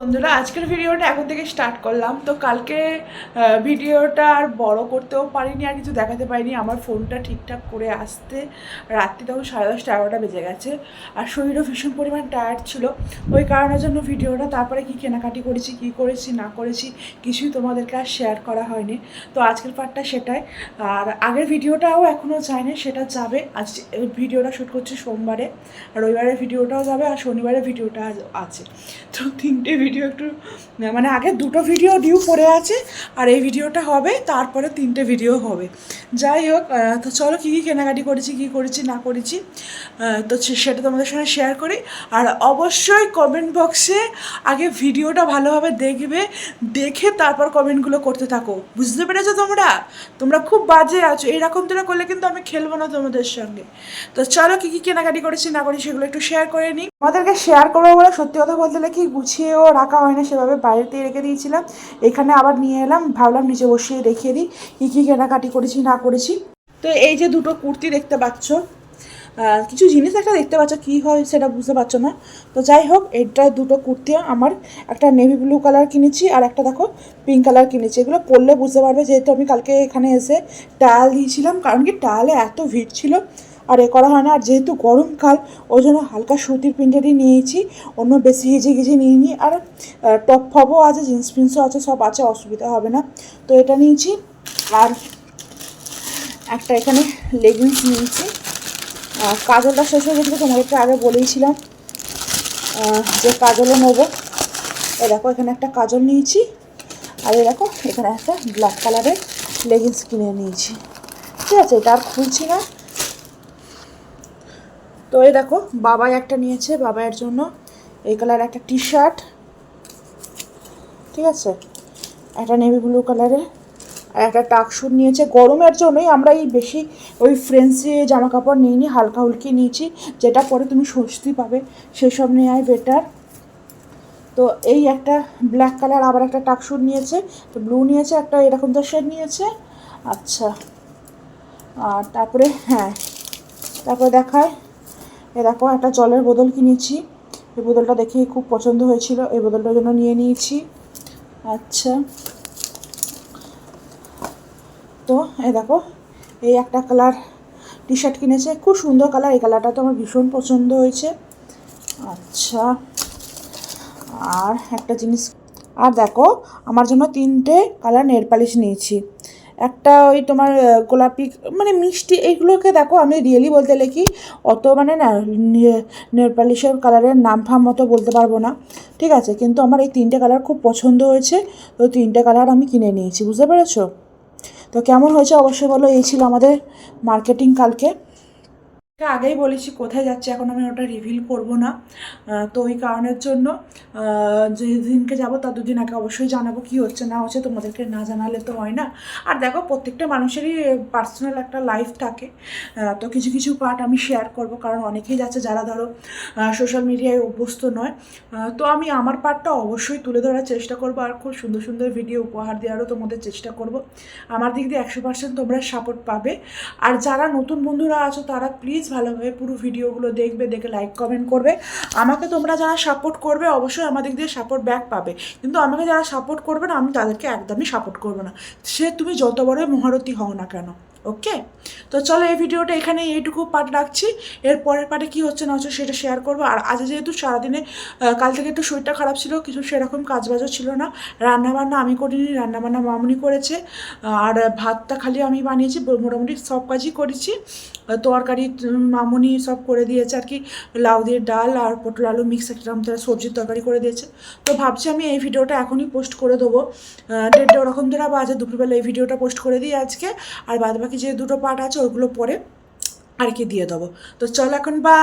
বন্ধুরা, আজকের ভিডিওটা এখন থেকে স্টার্ট করলাম। তো কালকে ভিডিওটা আর বড় করতেও পারিনি, আর কিছু দেখাতে পারিনি। আমার ফোনটা ঠিকঠাক করে আসতে রাত্রি তখন সাড়ে দশটা এগারোটা বেজে গেছে, আর শরীরও ভীষণ পরিমাণ টায়ার্ড ছিল। ওই কারণের জন্য ভিডিওটা তারপরে কি কেনাকাটি করেছি, কি করেছি, না করেছি, কিছুই তোমাদেরকে আর শেয়ার করা হয়নি। তো আজকের পার্টটা সেটাই। আর আগের ভিডিওটাও এখনও যায়নি সেটা যাবে। আজ ভিডিওটা শ্যুট করছি সোমবারে রবিবারের ভিডিওটাও যাবে, আর শনিবারের ভিডিওটা আছে। তো তিনটে ভিডিও একটু মানে আগে দুটো ভিডিও ডিউ পড়ে আছে, আর এই ভিডিওটা হবে, তারপরে তিনটে ভিডিও হবে। যাই হোক তো চলো কী কী কেনাকাটি করেছি, কী করেছি, না করেছি তো সেটা তোমাদের সঙ্গে শেয়ার করি। আর অবশ্যই কমেন্ট বক্সে আগে ভিডিওটা ভালোভাবে দেখবে, দেখে তারপর কমেন্টগুলো করতে থাকো। বুঝতে পেরেছ তোমরা? তোমরা খুব বাজে আছো। এরকম তোরা করলে কিন্তু আমি খেলব না তোমাদের সঙ্গে। তো চলো কী কী কেনাকাটি করেছি, না করেছি, সেগুলো একটু শেয়ার করে নিই। আমাদেরকে শেয়ার করব বলে সত্যি কথা বলতে গেলে কি গুছিয়েও রাখা হয় না সেভাবে বাইরেতেই রেখে দিয়েছিলাম। এখানে আবার নিয়ে এলাম, ভাবলাম নিচে বসিয়ে রেখে দিই, কী কী কেনাকাটি করেছি, না করেছি। তো এই যে দুটো কুর্তি দেখতে পাচ্ছ কিছু জিনিস একটা দেখতে পাচ্ছ, কী হয় সেটা বুঝতে পারছ না। তো যাই হোক, এটা দুটো কুর্তি আমার, একটা নেভি ব্লু কালার কিনেছি আর একটা দেখো পিঙ্ক কালার কিনেছি। এগুলো পরলে বুঝতে পারবে, যেহেতু আমি কালকে এখানে এসে টাল দিয়েছিলাম, কারণ কি টালে এত ভিড় ছিল আর এ করা হয় না। আর যেহেতু গরমকাল ওই জন্য হালকা সুতির প্রিন্টেরই নিয়েছি। অন্য বেশি হিজে গিজে নিইনি। আর টপ ফপও আছে, জিন্স প্রিন্টসও আছে, সব আছে, অসুবিধা হবে না। তো এটা নিয়েছি। আর একটা এখানে লেগিংস নিয়েছি। কাজলটা শেষ হয়ে গেছিল তোমাদেরকে আগে বলেইছিলাম যে কাজলও নেব। এ দেখো, এখানে একটা কাজল নিয়েছি। আর এই দেখো, এখানে একটা ব্ল্যাক কালারের লেগিংস কিনে নিয়েছি। ঠিক আছে, এটা আর খুলছি না। তো এই দেখো, বাবাই একটা নিয়েছে, বাবাইয়ের জন্য। এই কালার একটা টি শার্ট ঠিক আছে? একটা নেভি ব্লু কালারের আর একটা টাক স্যুট নিয়েছে। গরমের জন্যই আমরা এই বেশি ওই ফ্রেন্সি জামা কাপড় নিইনি, হালকা হুলকি নিয়েছি, যেটা পরে তুমি স্বস্তি পাবে। সেসব নেওয়াই বেটার তো এই একটা ব্ল্যাক কালার, আবার একটা টাক স্যুট নিয়েছে। তো ব্লু নিয়েছে, একটা এরকম তো শেড নিয়েছে। আচ্ছা। আর তারপরে হ্যাঁ। তারপরে দেখায়। এ দেখো, একটা জলের বোতল কিনেছি। এই বোতলটা দেখে খুব পছন্দ হয়েছিল। এই বোতলটার জন্য নিয়ে নিয়েছি। আচ্ছা। তো এ দেখো, এই একটা কালার টি শার্ট কিনেছে। খুব সুন্দর কালার। এই কালারটা তো আমার ভীষণ পছন্দ হয়েছে। আচ্ছা। আর একটা জিনিস, আর দেখো, আমার জন্য তিনটে কালার নেল পালিশ নিয়েছি। একটা ওই তোমার গোলাপি মানে মিষ্টি এইগুলোকে দেখো আমি রিয়েলি বলতে লেখি অত মানে না নেল কালারের নাম ফাম মতো বলতে পারব না। ঠিক আছে, কিন্তু আমার এই তিনটে কালার খুব পছন্দ হয়েছে, তো তিনটে কালার আমি কিনে নিয়েছি, বুঝতে পেরেছ? তো কেমন হয়েছে অবশ্যই বলো, এই ছিল আমাদের মার্কেটিং কালকে। আগেই বলেছি, কোথায় যাচ্ছে এখন আমি ওটা রিভিল করব না। তো ওই কারণের জন্য যেদিনকে যাব তার দুদিন আগে অবশ্যই জানাব কি হচ্ছে না হচ্ছে, তোমাদেরকে না জানালে তো হয় না। আর দেখো, প্রত্যেকটা মানুষেরই পার্সোনাল একটা লাইফ থাকে। তো কিছু কিছু পার্ট আমি শেয়ার করব, কারণ অনেকেই যাচ্ছে যারা ধরো সোশ্যাল মিডিয়ায় অভ্যস্ত নয়। তো আমি আমার পার্টটা অবশ্যই তুলে ধরার চেষ্টা করব, আর খুব সুন্দর সুন্দর ভিডিও উপহার দেওয়ারও তোমাদের চেষ্টা করব। আমার দিক দিয়ে একশো পার্সেন্ট তোমরা সাপোর্ট পাবে। আর যারা নতুন বন্ধুরা আছো, তারা প্লিজ ভালোভাবে পুরো ভিডিওগুলো দেখবে, দেখে লাইক কমেন্ট করবে। আমাকে তোমরা যারা সাপোর্ট করবে, অবশ্যই আমাদের দিয়ে সাপোর্ট ব্যাক পাবে। কিন্তু আমাকে যারা সাপোর্ট করবে না, আমি তাদেরকে একদমই সাপোর্ট করব না। সে তুমি যত বড় মহারথী হও না কেন ওকে তো চলো এই ভিডিওটা এখানে এইটুকু পার্ট রাখছি। এর পরের পার্টে কী হচ্ছে না হচ্ছে সেটা শেয়ার করব। আর আজ যেহেতু সারাদিনে কাল থেকে একটু শরীরটা খারাপ ছিল, কিছু সেরকম কাজবাজও ছিল না। রান্নাবান্না আমি করিনি, রান্নাবান্না মামুনি করেছে। আর ভাতটা খালি আমি বানিয়েছি, মোটামুটি সব কাজই করেছি। তরকারি মামুনি সব করে দিয়েছে আর কি। লাউ দিয়ে ডাল আর পটল আলু মিক্স একটা তারা সবজির তরকারি করে দিয়েছে। তো ভাবছি আমি এই ভিডিওটা এখনই পোস্ট করে দেবো। দেড়টা ওরকম ধরা বাজে দুপুরবেলা এই ভিডিওটা পোস্ট করে দিই আজকে। আর বাদ বাকি যে দুটো পার্ট আছে ওইগুলো পরে আর কি দিয়ে দেবো। তো চল এখন বা